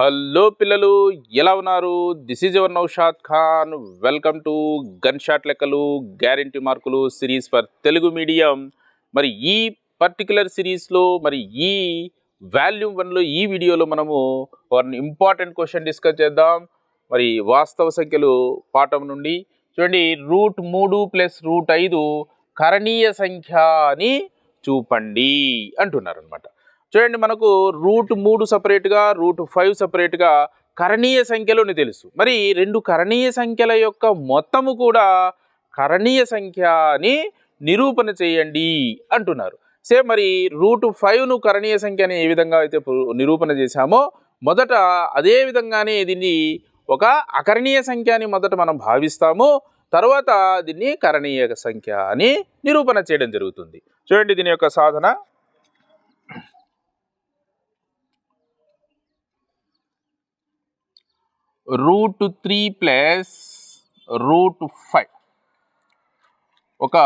Hello పిల్లలు ఎలా ఉన్నారు? This is your Naushad Khan welcome to gun shot లెక్కలు గ్యారంటీ మార్కులు సిరీస్ ఫర్ తెలుగు మీడియం. మరి ఈ పర్టికులర్ సిరీస్లో మరి ఈ వాల్యూమ్ వన్లో ఈ వీడియోలో మనము వన్ ఇంపార్టెంట్ క్వశ్చన్ డిస్కస్ చేద్దాం. మరి వాస్తవ సంఖ్యలు పాఠం నుండి. చూడండి రూట్ మూడు ప్లస్ రూట్ ఐదు కరణీయ సంఖ్య అని చూపండి అంటున్నారు అనమాట చూడండి మనకు రూట్ మూడు సపరేట్గా రూట్ ఫైవ్ సపరేట్గా కరణీయ సంఖ్యలోని తెలుసు. మరి రెండు కరణీయ సంఖ్యల యొక్క మొత్తము కూడా కరణీయ సంఖ్య అని నిరూపణ చేయండి అంటున్నారు. సేమ్ మరి రూట్ ఫైవ్ను కరణీయ సంఖ్య అని ఏ విధంగా అయితే నిరూపణ చేశామో మొదట అదే విధంగానే దీన్ని ఒక అకరణీయ సంఖ్య అని మొదట మనం భావిస్తాము. తర్వాత దీన్ని కరణీయ సంఖ్య అని నిరూపణ చేయడం జరుగుతుంది. చూడండి దీని యొక్క సాధన. Root three plus root five. ఒక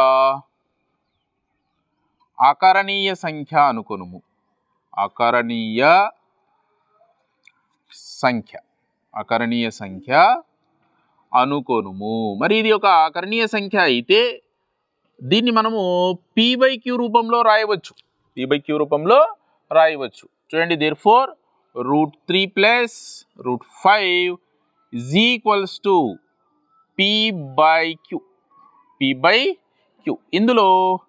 అకరణీయ సంఖ్య అనుకొనుము. అకరణీయ సంఖ్య. అకరణీయ సంఖ్య అనుకొనుము. మరి ఇది ఒక అకరణీయ సంఖ్య అయితే దీన్ని మనము పీ బై క్యూ రూపంలో రాయవచ్చు. పీ బై క్యూ రూపంలో రాయవచ్చు. చూడండి therefore root three plus root five is equals to P by Q P by Q ఇందులో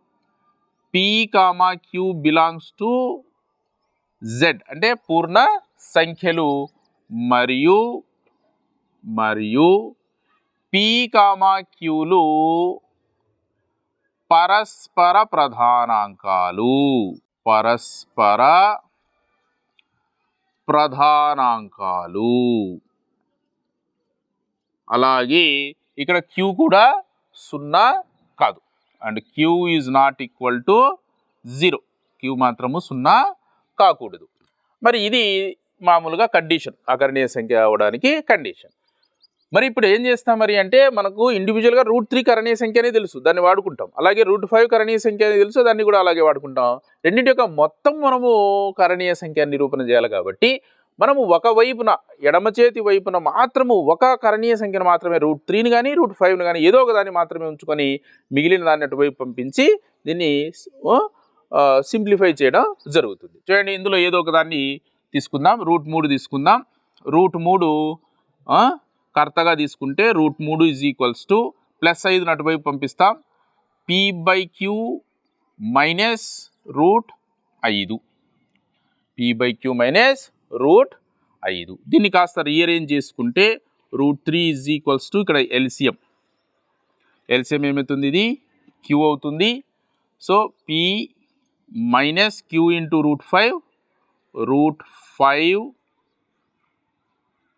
P comma Q belongs to Z అంటే పూర్ణ సంఖ్యలు మరియు మరియు పి కామా క్యూలు పరస్పర ప్రధానాంకాలు. పరస్పర ప్రధానాంకాలు. అలాగే ఇక్కడ క్యూ కూడా సున్నా కాదు. And Q is not equal to zero Q మాత్రము సున్నా కాకూడదు. మరి ఇది మామూలుగా కండిషన్ అకరణీయ సంఖ్య అవడానికి కండిషన్ మరి ఇప్పుడు ఏం చేస్తాం మరి అంటే మనకు ఇండివిజువల్గా రూట్ త్రీ కరణీయ సంఖ్య అనేది తెలుసు దాన్ని వాడుకుంటాం. అలాగే రూట్ ఫైవ్ కరణీయ సంఖ్య అనేది తెలుసు దాన్ని కూడా అలాగే వాడుకుంటాం. రెండింటి యొక్క మొత్తం మనము కరణీయ సంఖ్య నిరూపణ చేయాలి కాబట్టి మనము ఒక వైపున ఎడమ చేతి వైపున మాత్రము ఒక కరణీయ సంఖ్యను మాత్రమే రూట్ త్రీని కానీ రూట్ ఫైవ్ని కానీ ఏదో ఒక దాన్ని మాత్రమే ఉంచుకొని మిగిలిన దాన్ని అటువైపు పంపించి దీన్ని సింప్లిఫై చేయడం జరుగుతుంది. చూడండి ఇందులో ఏదో ఒక దాన్ని తీసుకుందాం రూట్ మూడు తీసుకుందాం. రూట్ మూడు కర్తగా తీసుకుంటే రూట్ మూడు ఈజ్ ఈక్వల్స్ టు ప్లస్ ఐదుని అటువైపు పంపిస్తాం. P by Q minus root ఐదు. P by Q minus root ఐదు. దీన్ని కాస్త రీఅరేంజ్ చేసుకుంటే root three is equals to ఇక్కడ ఎల్సిఎం ఎల్సిఎం ఏమవుతుంది ఇది? క్యూ అవుతుంది. So P minus Q into root five root five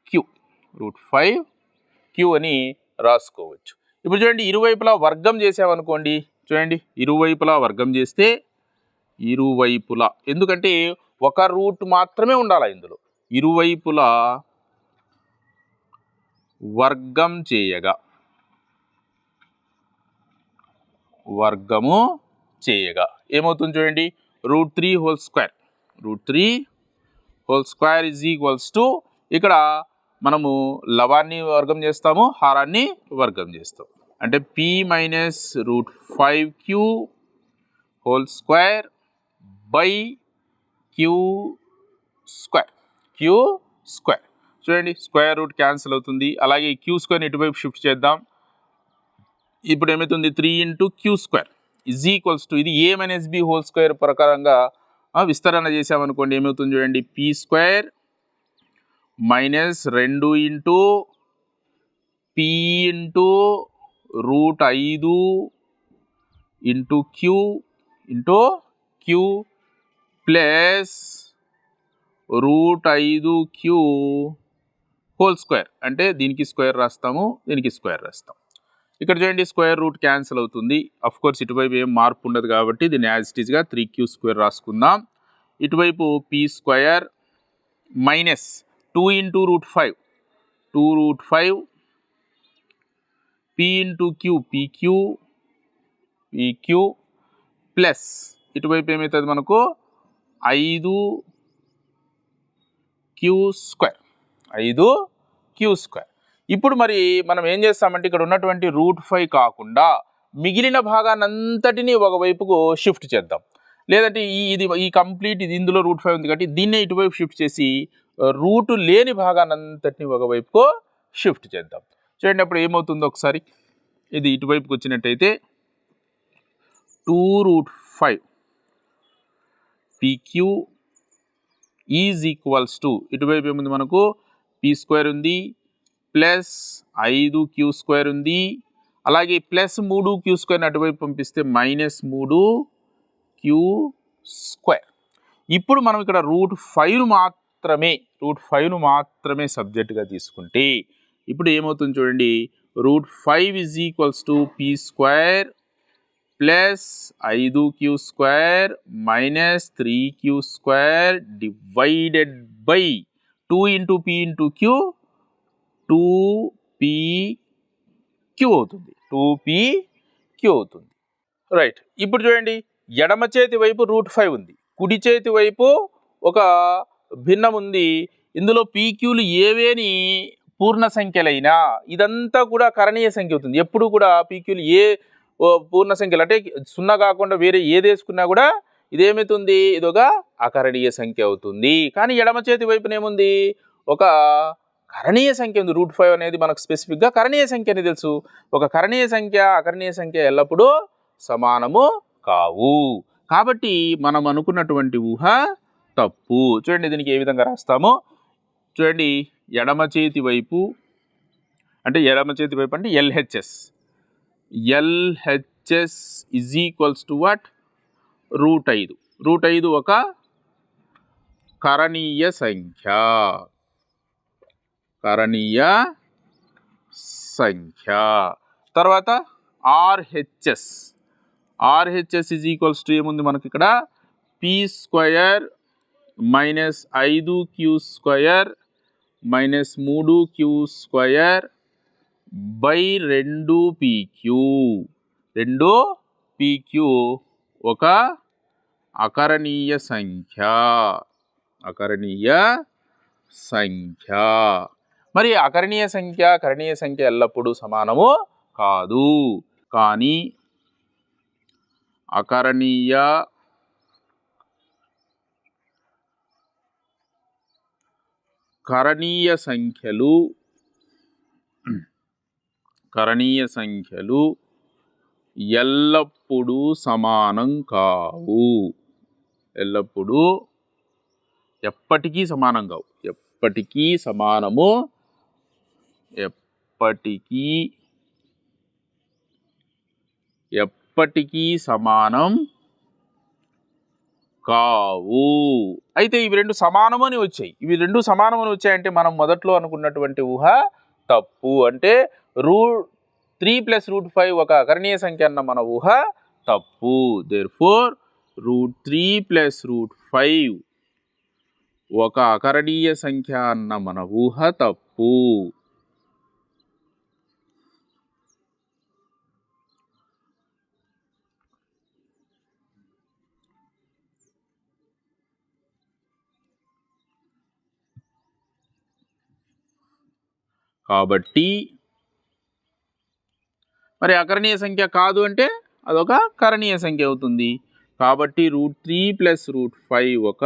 Q root five Q అని రాసుకోవచ్చు. ఇప్పుడు చూడండి ఇరువైపులా వర్గం చేసామనుకోండి చూడండి ఇరువైపులా వర్గం చేస్తే ఇరువైపులా. ఎందుకంటే ఒక రూట్ మాత్రమే ఉండాలి ఇందులో. ఇరువైపులా వర్గం చేయగా. వర్గము చేయగా. ఏమవుతుంది చూడండి? Root three whole square. Root three whole square is equals to ఇక్కడ మనము లవాన్ని వర్గం చేస్తాము హారాన్ని వర్గం చేస్తాం అంటే P minus root five Q whole square by Q square Q square చూడండి స్క్వేర్ రూట్ క్యాన్సిల్ అవుతుంది. అలాగే క్యూ స్క్వేర్ని ఇటువైపు షిఫ్ట్ చేద్దాం. ఇప్పుడు ఏమవుతుంది three into Q square is equals to ఇది A minus B whole square ప్రకారంగా విస్తరణ చేసామనుకోండి ఏమవుతుంది చూడండి? పి స్క్వేర్ మైనస్ రెండు ఇంటూ పి ఇంటూ రూట్ ఐదు into Q into Q plus root ఐదు క్యూ హోల్ స్క్వేర్. అంటే దీనికి స్క్వేర్ రాస్తాము దీనికి స్క్వేర్ రాస్తాం. ఇక్కడ చూడండి స్క్వేర్ రూట్ క్యాన్సిల్ అవుతుంది. అఫ్ కోర్స్ ఇటువైపు ఏం మార్పు ఉండదు కాబట్టి దీన్ని యాజ్ ఇట్ ఈస్గా త్రీ క్యూ స్క్వేర్ రాసుకుందాం. ఇటువైపు P square minus two into root five two root five P into Q PQ PQ plus ఇటువైపు ఏమవుతుంది మనకు? ఐదు క్యూ స్క్వేర్. ఐదు క్యూ స్క్వేర్. ఇప్పుడు మరి మనం ఏం చేస్తామంటే ఇక్కడ ఉన్నటువంటి రూట్ ఫైవ్ కాకుండా మిగిలిన భాగాన్ని ఒకవైపుకు షిఫ్ట్ చేద్దాం. లేదంటే ఈ ఇది ఈ కంప్లీట్ ఇది ఇందులో రూట్ ఫైవ్ ఉంది కాబట్టి దీన్నే ఇటువైపు షిఫ్ట్ చేసి రూట్ లేని భాగాన్ని ఒకవైపుకు షిఫ్ట్ చేద్దాం. చూడండి అప్పుడు ఏమవుతుందో ఒకసారి? ఇది ఇటువైపుకి వచ్చినట్టయితే two root five. PQ is equals to ఇటువైపు ఏముంది మనకు? పీ స్క్వేర్ ఉంది ప్లస్ ఐదు క్యూ స్క్వేర్ ఉంది. అలాగే ప్లస్ మూడు క్యూ స్క్వేర్ అటువైపు పంపిస్తే మైనస్ మూడు క్యూ స్క్వేర్ ఇప్పుడు మనం ఇక్కడ రూట్ ఫైవ్ మాత్రమే రూట్ ఫైవ్ను మాత్రమే సబ్జెక్ట్గా తీసుకుంటే ఇప్పుడు ఏమవుతుంది చూడండి? Root five is equals to P square plus ఐదు Q square minus three Q square divided by two into P into Q two P Q అవుతుంది. టూ పీ క్యూ అవుతుంది. రైట్. ఇప్పుడు చూడండి ఎడమ చేతి వైపు రూట్ ఫైవ్ ఉంది. కుడి చేతి వైపు ఒక భిన్నం ఉంది. ఇందులో పీక్యూలు ఏవేని పూర్ణ సంఖ్యలైనా ఇదంతా కూడా కరణీయ సంఖ్య అవుతుంది. ఎప్పుడు కూడా పీక్యూలు ఏ పూర్ణ సంఖ్యలు. అంటే సున్నా కాకుండా వేరే ఏది వేసుకున్నా కూడా ఇదేమవుతుంది? ఇదొక అకరణీయ సంఖ్య అవుతుంది. కానీ ఎడమ చేతి వైపున ఏముంది? ఒక కరణీయ సంఖ్య ఉంది. రూట్ ఫైవ్ అనేది మనకు స్పెసిఫిక్గా కరణీయ సంఖ్య అని తెలుసు. ఒక కరణీయ సంఖ్య అకరణీయ సంఖ్య ఎల్లప్పుడూ సమానము కావు. కాబట్టి మనం అనుకున్నటువంటి ఊహ తప్పు. చూడండి దీనికి ఏ విధంగా రాస్తామో. చూడండి ఎడమ చేతి వైపు అంటే ఎడమ చేతి వైపు అంటే LHS. LHS is equals to what? Root ఐదు. రూట్ ఐదు ఒక కరణీయ సంఖ్య. కరణీయ సంఖ్య. తర్వాత RHS. RHS is equals to ఏముంది మనకి ఇక్కడ? పీ స్క్వయర్ మైనస్ ఐదు క్యూ స్క్వయర్ మైనస్ మూడు క్యూ స్క్వయర్ బై రెండు పీక్యూ. రెండు పీక్యూ ఒక అకరణీయ సంఖ్య. అకరణీయ సంఖ్య. మరి అకరణీయ సంఖ్య కరణీయ సంఖ్య ఎల్లప్పుడూ సమానము కాదు. కానీ అకరణీయ కరణీయ సంఖ్యలు కరణీయ సంఖ్యలు ఎల్లప్పుడూ సమానం కావు. ఎల్లప్పుడూ ఎప్పటికీ సమానం కావు. ఎప్పటికీ సమానము ఎప్పటికీ ఎప్పటికీ సమానం కావు. అయితే ఇవి రెండు సమానమని వచ్చాయి. ఇవి రెండు సమానమని వచ్చాయంటే మనం మొదట్లో అనుకున్నటువంటి ఊహ తప్పు అంటే root three plus root five ఒక అకరణీయ సంఖ్య అన్న మన ఊహ తప్పు. Therefore root three plus root five ఒక అకరణీయ సంఖ్య అన్న మన ఊహ తప్పు. కాబట్టి మరి అకరణీయ సంఖ్య కాదు అంటే అదొక కరణీయ సంఖ్య అవుతుంది. కాబట్టి root three plus root five ఒక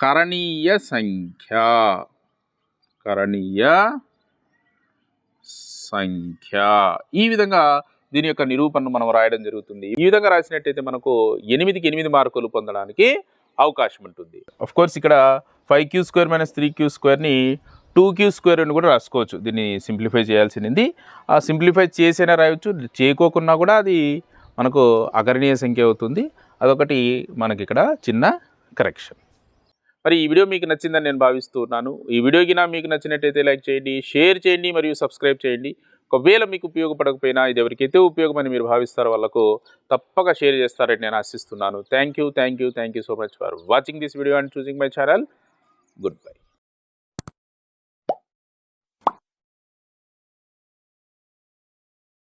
కరణీయ సంఖ్య. కరణీయ సంఖ్య. ఈ విధంగా దీని యొక్క నిరూపణను మనం రాయడం జరుగుతుంది. ఈ విధంగా రాసినట్టయితే మనకు ఎనిమిదికి ఎనిమిది మార్కులు పొందడానికి అవకాశం ఉంటుంది. అఫ్ కోర్స్ ఇక్కడ five Q square minus three Q స్క్వేర్ని two Q square అని కూడా రాసుకోవచ్చు. దీన్ని సింప్లిఫై చేయాల్సింది ఆ సింప్లిఫై చేసైనా రాయొచ్చు చేయకోకున్నా కూడా అది మనకు అగరణీయ సంఖ్య అవుతుంది. అదొకటి మనకి ఇక్కడ చిన్న కరెక్షన్. మరి ఈ వీడియో మీకు నచ్చిందని నేను భావిస్తున్నాను. ఈ వీడియోకి నా మీకు నచ్చినట్టయితే లైక్ చేయండి షేర్ చేయండి మరియు సబ్స్క్రైబ్ చేయండి. ఒకవేళ మీకు ఉపయోగపడకపోయినా ఇది ఎవరికైతే ఉపయోగమని మీరు భావిస్తారో వాళ్ళకు తప్పక షేర్ చేస్తారని నేను ఆశిస్తున్నాను. Thank you thank you thank you so much for watching this video and choosing my channel. Good bye.